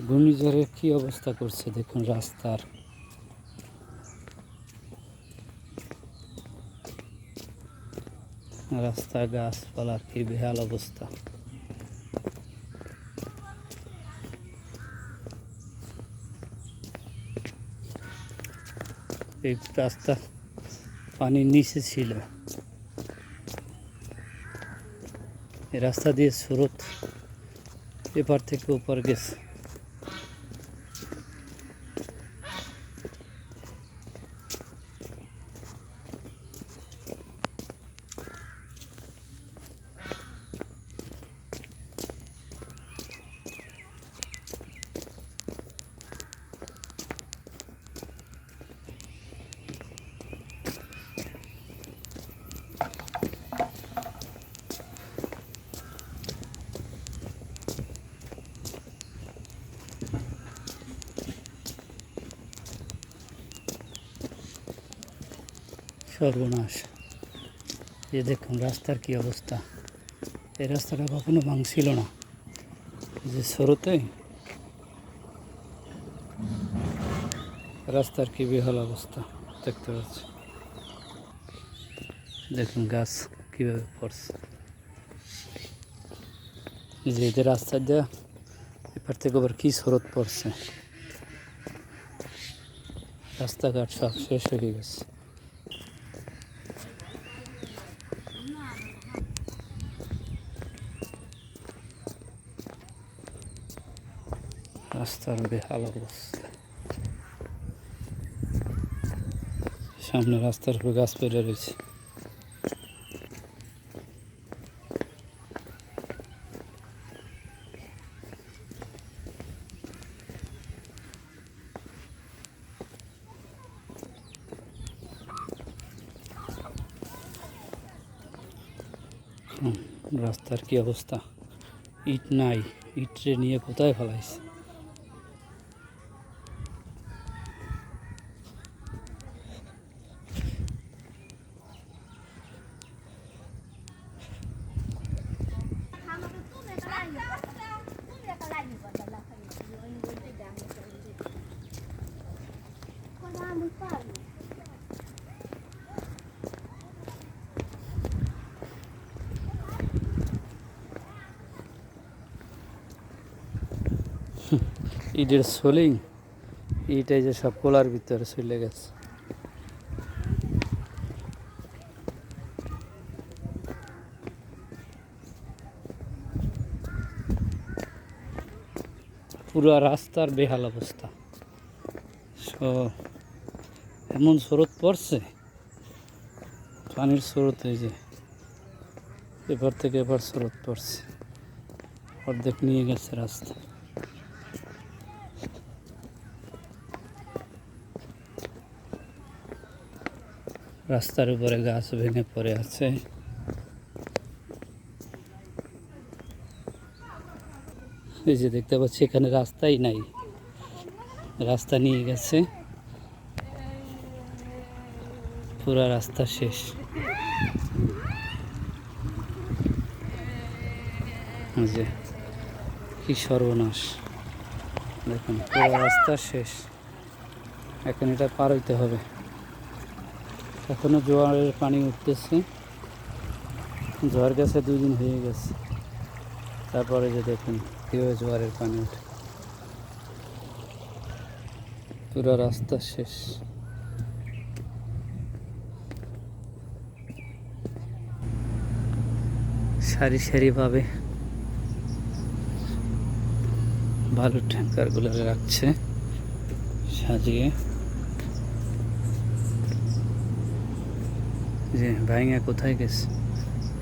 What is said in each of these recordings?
ঘূর্ণিঝড়ে কি অবস্থা করছে দেখুন রাস্তার। রাস্তা গাছপালার কি বেহাল অবস্থা। এই রাস্তা পানির নিচে ছিল। রাস্তা দিয়ে স্রোত এপার থেকে ওপার গেছে। সর্বনাশ। এ দেখুন রাস্তার কি অবস্থা। এই রাস্তাটা কখনো ভাঙছিল না। যে স্রোতে রাস্তার কি বেহাল অবস্থা দেখতে পাচ্ছি। দেখুন গাছ কীভাবে পড়ছে। যে এদের রাস্তা দেওয়া এপার থেকে আবার কী স্রোত পড়ছে। রাস্তাঘাট সব শেষ হয়ে গেছে। রাস্তার বেহাল অবস্থা। সামনে রাস্তার উপরে গাছ পেরে রয়েছে। রাস্তার কি অবস্থা? ইট নাই। ইটরে নিয়ে কোথায় ফেলাইছে? ইটের সোলিং ইটাই যে সব কোলার ভিতরে চলে গেছে। পুরো রাস্তার বেহাল অবস্থা। সব এমন স্রোত পড়ছে? পানির স্রোত এই যে, এপার থেকে এবার স্রোত পড়ছে। অর্ধেক নিয়ে গেছে রাস্তা। রাস্তার উপরে গাছ ভেঙে পড়ে আছে। এই যে দেখতে পাচ্ছি, এখানে রাস্তাই নাই। রাস্তা নিয়ে গেছে। পুরা রাস্তা শেষ। যে, কি সর্বনাশ। দেখুন, পুরো রাস্তা শেষ। এখন এটা পার হইতে হবে। এখনও জোয়ারের পানি উঠতেছে। ঝড় গেছে, দুই দিন হয়ে গেছে। তারপরে যে দেখুন, কীভাবে জোয়ারের পানি উঠে পুরো রাস্তা শেষ। সারি সারিভাবে বালুর ট্যাঙ্কারগুলো রাখছে, সাজিয়ে। যে ভাইঙ্গা কোথায় গেছে?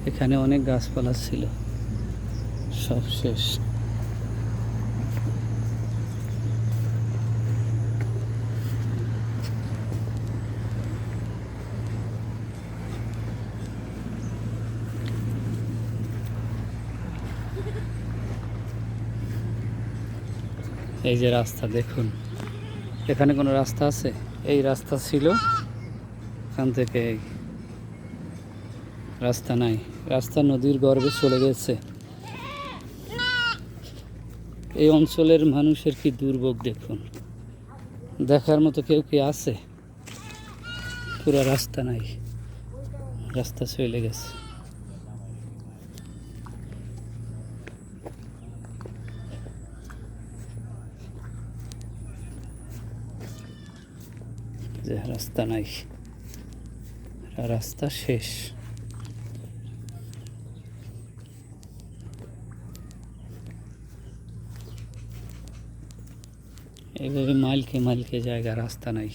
এখানে অনেক গাছপালা ছিল। সব শেষ। এই যে রাস্তা, দেখুন। এখানে কোনো রাস্তা আছে? এই রাস্তা ছিল। এখান থেকে রাস্তা নাই। রাস্তা নদীর গর্ভে চলে গেছে। এই অঞ্চলের মানুষের কি দুর্ভোগ, দেখুন। দেখার মতো কেউ কি আছে? পুরো রাস্তা নাই। রাস্তা চলে গেছে। যে রাস্তা নাই। রাস্তা শেষ। এভাবে মাইলকে মাইলকে জায়গা রাস্তা নাই।